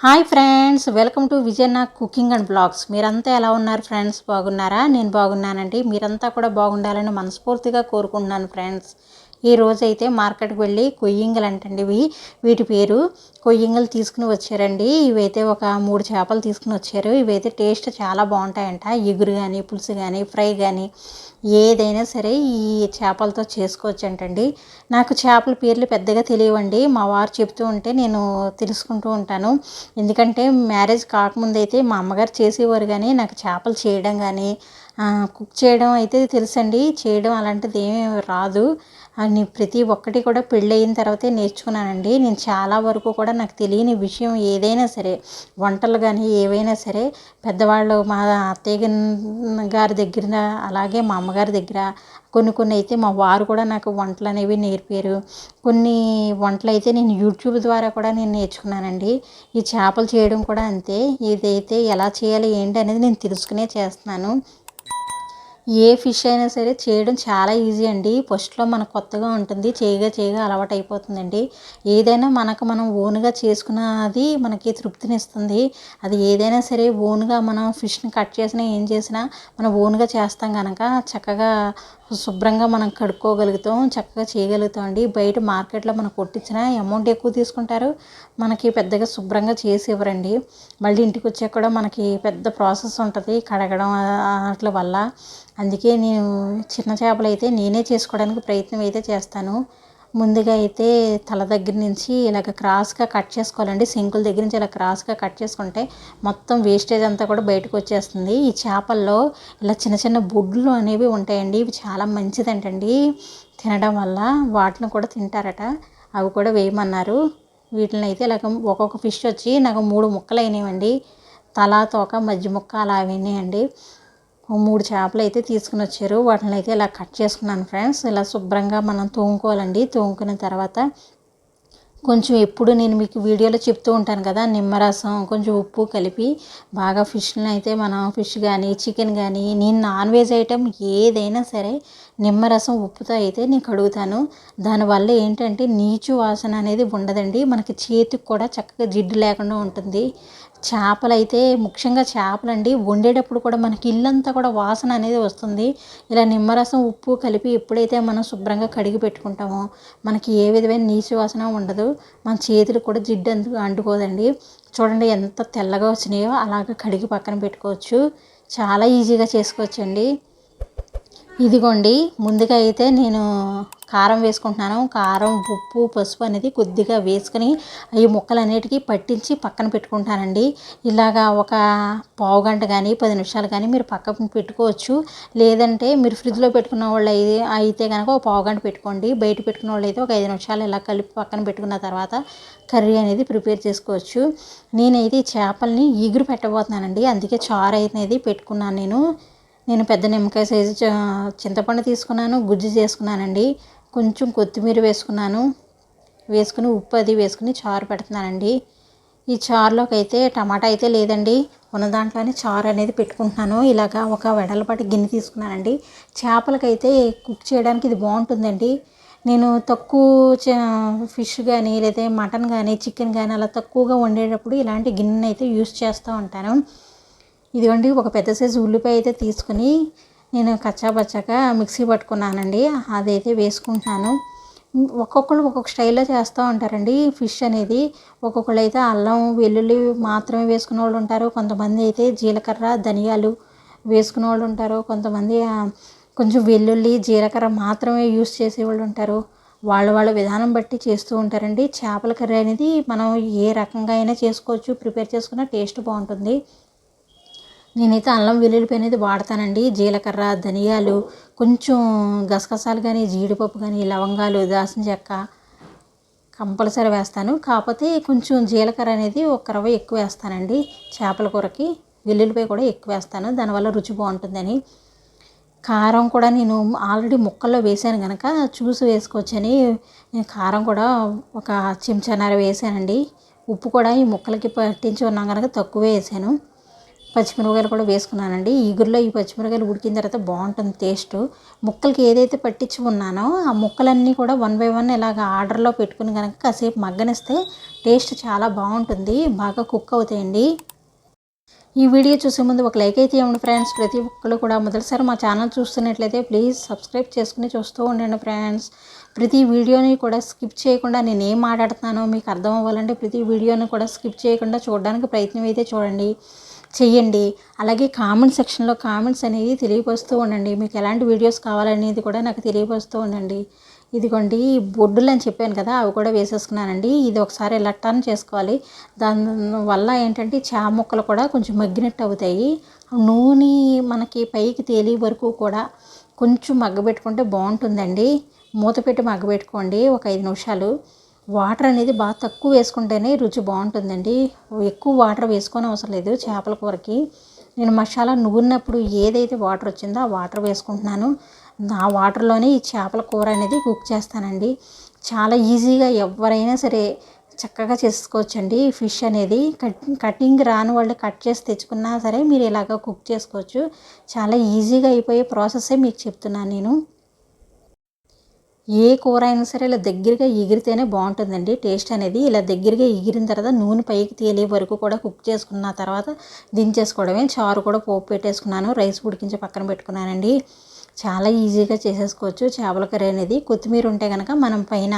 Hi friends welcome to Vijayanna cooking and blogs. మీరంతా ఎలా ఉన్నారు ఫ్రెండ్స్? బాగున్నారా? నేను బాగున్నానండి. మీరంతా కూడా బాగుండాలని మనస్ఫూర్తిగా కోరుకుంటున్నాను ఫ్రెండ్స్. ఈ రోజైతే మార్కెట్కి వెళ్ళి కొయ్యింగలు అంటండి ఇవి. వీటి పేరు కొయ్యింగలు తీసుకుని వచ్చారండి. ఇవైతే ఒక మూడు చేపలు తీసుకుని వచ్చారు. ఇవైతే టేస్ట్ చాలా బాగుంటాయంట. ఎగురు కానీ పులుసు కానీ ఫ్రై కానీ ఏదైనా సరే ఈ చేపలతో చేసుకోవచ్చు అంటండి నాకు చేపల పేర్లు పెద్దగా తెలియవండి. మా వారు చెప్తూ ఉంటే నేను తెలుసుకుంటూ ఉంటాను. ఎందుకంటే మ్యారేజ్ కాకముందు అయితే మా అమ్మగారు చేసేవారు కానీ నాకు చేపలు చేయడం కానీ కుక్ చేయడం అయితే తెలుసండి. చేయడం అలాంటిది ఏమీ రాదు. అని ప్రతి ఒక్కటి కూడా పెళ్ళయిన తర్వాతే నేర్చుకున్నానండి. నేను చాలా వరకు కూడా నాకు తెలియని విషయం ఏదైనా సరే వంటలు కానీ ఏవైనా సరే పెద్దవాళ్ళు మా అత్తయ్య గారి దగ్గర అలాగే మా అమ్మగారి దగ్గర కొన్ని కొన్ని అయితే మా వారు కూడా నాకు వంటలు అనేవి నేర్పారు. కొన్ని వంటలు అయితే నేను యూట్యూబ్ ద్వారా కూడా నేను నేర్చుకున్నానండి. ఈ చేపలు చేయడం కూడా అంతే. ఇదైతే ఎలా చేయాలి ఏంటి అనేది నేను తెలుసుకునే చేస్తున్నాను. ఏ ఫిష్ అయినా సరే చేయడం చాలా ఈజీ అండి. ఫస్ట్లో మనకు కొత్తగా ఉంటుంది చేయగా చేయగా అలవాటు అయిపోతుందండి ఏదైనా మనకు మనం ఓన్గా చేసుకున్నది మనకి తృప్తినిస్తుంది. అది ఏదైనా సరే ఓన్గా మనం ఫిష్ని కట్ చేసినా ఏం చేసినా మనం ఓన్గా చేస్తాం కనుక చక్కగా శుభ్రంగా మనం కడుక్కోగలుగుతాం చక్కగా చేయగలుగుతాం అండి. బయట మార్కెట్లో మనం కొట్టించిన అమౌంట్ ఎక్కువ తీసుకుంటారు. మనకి పెద్దగా శుభ్రంగా చేసి ఇవ్వరండి. మళ్ళీ ఇంటికి వచ్చాక కూడా మనకి పెద్ద ప్రాసెస్ ఉంటుంది కడగడం అట్ల వల్ల. అందుకే నేను చిన్న చేపలు అయితే నేనే చేసుకోవడానికి ప్రయత్నం అయితే చేస్తాను. ముందుగా అయితే తల దగ్గర నుంచి ఇలాగ క్రాస్గా కట్ చేసుకోవాలండి. సింకుల దగ్గర నుంచి ఇలా క్రాస్గా కట్ చేసుకుంటే మొత్తం వేస్టేజ్ అంతా కూడా బయటకు వచ్చేస్తుంది. ఈ చేపల్లో ఇలా చిన్న చిన్న బొడ్లు అనేవి ఉంటాయండి. ఇవి చాలా మంచిదంటండి. తినడం వల్ల వాటిని కూడా తింటారట. అవి కూడా వేయమన్నారు. వీటిని అయితే ఇలాగ ఒక్కొక్క ఫిష్ వచ్చి నాకు మూడు ముక్కలు అయినాయండి. తల తోక మధ్య ముక్క అలా అయినాయండి. మూడు చేపలు అయితే తీసుకుని వచ్చారు. వాటిని అయితే ఇలా కట్ చేసుకున్నాను ఫ్రెండ్స్. ఇలా శుభ్రంగా మనం తోముకోవాలండి. తోముకున్న తర్వాత కొంచెం ఎప్పుడు నేను మీకు వీడియోలో చెప్తూ ఉంటాను కదా నిమ్మరసం కొంచెం ఉప్పు కలిపి బాగా ఫిష్ని అయితే మనం ఫిష్ కానీ చికెన్ కానీ నేను నాన్ వెజ్ ఐటెం ఏదైనా సరే నిమ్మరసం ఉప్పుతో అయితే నేను కడుగుతాను దానివల్ల ఏంటంటే నీచు వాసన అనేది ఉండదండి. మనకి చేతికి కూడా చక్కగా జిడ్డు లేకుండా ఉంటుంది. చేపలైతే ముఖ్యంగా చేపలండి. వండేటప్పుడు కూడా మనకి ఇల్లంతా కూడా వాసన అనేది వస్తుంది. ఇలా నిమ్మరసం ఉప్పు కలిపి ఎప్పుడైతే మనం శుభ్రంగా కడిగి పెట్టుకుంటామో మనకి ఏ విధమైన నీచు వాసన ఉండదు. మన చేతులు కూడా జిడ్డు అందు అంటుకోదండి. చూడండి ఎంత తెల్లగా వచ్చినాయో అలాగ కడిగి పక్కన పెట్టుకోవచ్చు. చాలా ఈజీగా చేసుకోవచ్చండి. ఇదిగోండి ముందుగా అయితే నేను కారం వేసుకుంటున్నాను. కారం ఉప్పు పసుపు అనేది కొద్దిగా వేసుకొని ఈ ముక్కలు అన్నిటికీ పట్టించి పక్కన పెట్టుకుంటానండి. ఇలాగా ఒక పావు గంట కానీ పది నిమిషాలు కానీ మీరు పక్కన పెట్టుకోవచ్చు. లేదంటే మీరు ఫ్రిడ్జ్లో పెట్టుకున్న వాళ్ళు అయితే కనుక ఒక పావు గంట పెట్టుకోండి. బయట పెట్టుకున్న వాళ్ళు అయితే ఒక ఐదు నిమిషాలు ఇలా కలిపి పక్కన పెట్టుకున్న తర్వాత కర్రీ అనేది ప్రిపేర్ చేసుకోవచ్చు. నేనైతే చేపల్ని ఈగురు పెట్టబోతున్నానండి. అందుకే చారు అనేది పెట్టుకున్నాను నేను. నేను పెద్ద నిమ్మకాయ సైజు చింతపండు తీసుకున్నాను గుజ్జు చేసుకున్నానండి. కొంచెం కొత్తిమీర వేసుకున్నాను. వేసుకుని ఉప్పు అది వేసుకుని చారు పెడుతున్నానండి. ఈ చారులోకి అయితే టమాటా అయితే లేదండి. ఉన్న దాంట్లోనే చారు అనేది పెట్టుకుంటున్నాను. ఇలాగా ఒక వెడలపాటి గిన్నె తీసుకున్నానండి. చేపలకైతే కుక్ చేయడానికి ఇది బాగుంటుందండి. నేను తక్కువ ఫిష్ కానీ లేదా మటన్ కానీ చికెన్ కానీ అలా తక్కువగా వండేటప్పుడు ఇలాంటి గిన్నె అయితే యూస్ చేస్తూ ఉంటాను. ఇదిగోండి ఒక పెద్ద సైజు ఉల్లిపాయ అయితే తీసుకుని నేను కచ్చాపచ్చాగా మిక్సీ పట్టుకున్నానండి. అదైతే వేసుకుంటున్నాను ఒక్కొక్కరు ఒక్కొక్క స్టైల్లో చేస్తూ ఉంటారండి ఫిష్ అనేది. ఒక్కొక్కరు అయితే అల్లం వెల్లుల్లి మాత్రమే వేసుకునే వాళ్ళు ఉంటారు. కొంతమంది అయితే జీలకర్ర ధనియాలు వేసుకునే వాళ్ళు ఉంటారు. కొంతమంది కొంచెం వెల్లుల్లి జీలకర్ర మాత్రమే యూస్ చేసేవాళ్ళు ఉంటారు. వాళ్ళ వాళ్ళ విధానం బట్టి చేస్తూ ఉంటారండి. చేపల కర్రీ అనేది మనం ఏ రకంగా అయినా చేసుకోవచ్చు. ప్రిపేర్ చేసుకున్న టేస్ట్ బాగుంటుంది. నేనైతే అల్లం వెల్లుల్లి అనేది వాడతానండి. జీలకర్ర ధనియాలు కొంచెం గసగసాలు కానీ జీడిపప్పు కానీ లవంగాలు దాసిన చెక్క కంపల్సరీ వేస్తాను. కాకపోతే కొంచెం జీలకర్ర అనేది ఒక రవ్వ ఎక్కువ వేస్తానండి చేపల కూరకి. వెల్లుల్లిపాయ కూడా ఎక్కువ వేస్తాను. దానివల్ల రుచి బాగుంటుందని. కారం కూడా నేను ఆల్రెడీ ముక్కల్లో వేసాను కనుక చూసి వేసుకోవచ్చని. నేను కారం కూడా ఒక చెంచాన్నర వేసానండి ఉప్పు కూడా ఈ ముక్కలకి పట్టించి ఉన్నాం కనుక తక్కువ వేసాను పచ్చిమిరపకాయలు కూడా వేసుకున్నానండి. ఈగురులో ఈ పచ్చిమిరపకాయలు ఉడికిన తర్వాత బాగుంటుంది టేస్ట్. ముక్కలకి ఏదైతే పట్టించి ఉన్నానో ఆ ముక్కలన్నీ కూడా వన్ బై వన్ ఇలాగ ఆర్డర్లో పెట్టుకుని కనుక కాసేపు మగ్గనిస్తే టేస్ట్ చాలా బాగుంటుంది. బాగా కుక్ అవుతాయండి. ఈ వీడియో చూసే ముందు ఒక లైక్ అయితే ఇవ్వండి ఫ్రెండ్స్. ప్రతి ఒక్కరు కూడా మొదటిసారి మా ఛానల్ చూస్తున్నట్లయితే ప్లీజ్ సబ్స్క్రైబ్ చేసుకుని చూస్తూ ఉండండి ఫ్రెండ్స్. ప్రతి వీడియోని కూడా స్కిప్ చేయకుండా నేను ఏం మాట్లాడుతున్నానో మీకు అర్థం అవ్వాలంటే ప్రతి వీడియోని కూడా స్కిప్ చేయకుండా చూడడానికి ప్రయత్నం అయితే చూడండి. చేయండి అలాగే కామెంట్ సెక్షన్లో కామెంట్స్ అనేది తెలియపరుస్తూ ఉండండి. మీకు ఎలాంటి వీడియోస్ కావాలనేది కూడా నాకు తెలియపరుస్తూ ఉండండి. ఇదిగోండి బొడ్డులు అని చెప్పాను కదా అవి కూడా వేసేసుకున్నానండి. ఇది ఒకసారి ఇలా టర్న్ చేసుకోవాలి. దాని వల్ల ఏంటంటే చా ముక్కలు కూడా కొంచెం మగ్గినట్టు అవుతాయి. నూనె మనకి పైకి తేలి వరకు కూడా కొంచెం మగ్గబెట్టుకుంటే బాగుంటుందండి. మూత పెట్టి మగ్గబెట్టుకోండి ఒక ఐదు నిమిషాలు. వాటర్ అనేది బాగా తక్కువ వేసుకుంటేనే రుచి బాగుంటుందండి. ఎక్కువ వాటర్ వేసుకొని అవసరం లేదు చేపల కూరకి. నేను మసాలా నూరినప్పుడు ఏదైతే వాటర్ వచ్చిందో ఆ వాటర్ వేసుకుంటున్నాను. ఆ వాటర్లోనే ఈ చేపల కూర అనేది కుక్ చేస్తానండి. చాలా ఈజీగా ఎవరైనా సరే చక్కగా చేసుకోవచ్చండి. ఫిష్ అనేది కట్ కటింగ్ రాని వాళ్ళు కట్ చేసి తెచ్చుకున్నా సరే మీరు ఇలాగ కుక్ చేసుకోవచ్చు. చాలా ఈజీగా అయిపోయే ప్రాసెస్సే మీకు చెప్తున్నాను నేను. ఏ కూర అయినా సరే ఇలా దగ్గరగా ఎగిరితేనే బాగుంటుందండి. టేస్ట్ అనేది ఇలా దగ్గరగా ఎగిరిన తర్వాత నూనె పైకి తేలే వరకు కూడా కుక్ చేసుకున్న తర్వాత దించేసుకోవడమే. చారు కూడా పోపు పెట్టేసుకున్నాను. రైస్ ఉడికించి పక్కన పెట్టుకున్నానండి. చాలా ఈజీగా చేసేసుకోవచ్చు. చేపల కర్రీ అనేది కొత్తిమీర ఉంటే కనుక మనం పైన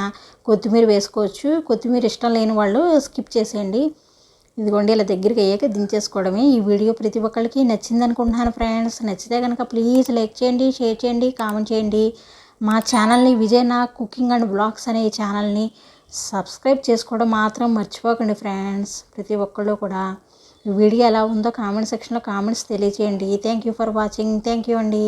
కొత్తిమీర వేసుకోవచ్చు. కొత్తిమీర ఇష్టం లేని వాళ్ళు స్కిప్ చేసేయండి. ఇదిగోండి ఇలా దగ్గరికి అయ్యాక దించేసుకోవడమే. ఈ వీడియో ప్రతి ఒక్కరికి నచ్చింది అనుకుంటున్నాను ఫ్రెండ్స్. నచ్చితే కనుక ప్లీజ్ లైక్ చేయండి షేర్ చేయండి కామెంట్ చేయండి. మా ఛానల్ని విజయ్ కుకింగ్ అండ్ బ్లాగ్స్ అనే ఈ ఛానల్ని సబ్స్క్రైబ్ చేసుకోవడం మాత్రం మర్చిపోకండి ఫ్రెండ్స్. ప్రతి ఒక్కళ్ళు కూడా వీడియో ఎలా ఉందో కామెంట్ సెక్షన్లో కామెంట్స్ తెలియజేయండి thank you for watching thank you అండి.